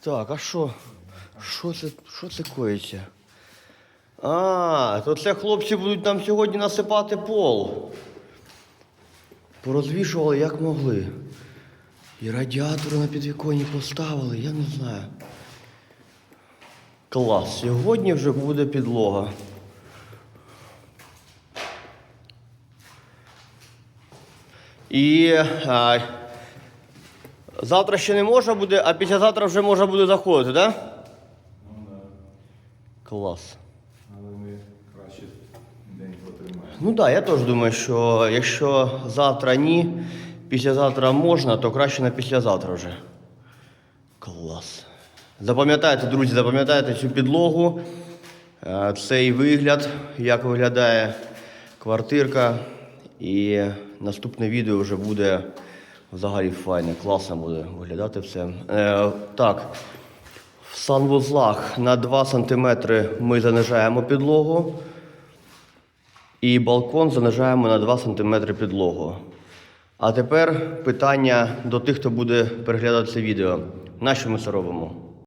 Так, а що? Що це, що це коїться? А, то це хлопці будуть нам сьогодні насипати пол. Порозвішували як могли. І радіатори на підвіконні поставили, я не знаю. Клас. Сьогодні вже буде підлога. І а, завтра ще не можна буде, а післязавтра вже можна буде заходити, так? Да? Ну да. Клас. Але ми краще день потримаємо. Ну так, да, я теж думаю, що якщо завтра ні, післязавтра можна, то краще на післязавтра вже. Клас. Запам'ятайте, друзі, запам'ятайте цю підлогу, е, цей вигляд, як виглядає квартирка. І наступне відео вже буде взагалі файне, класно буде виглядати все. Е, так, в санвузлах на 2 см ми занижаємо підлогу. І балкон занижаємо на 2 см підлогу. А тепер питання до тих, хто буде переглядати це відео. Нащо ми це робимо?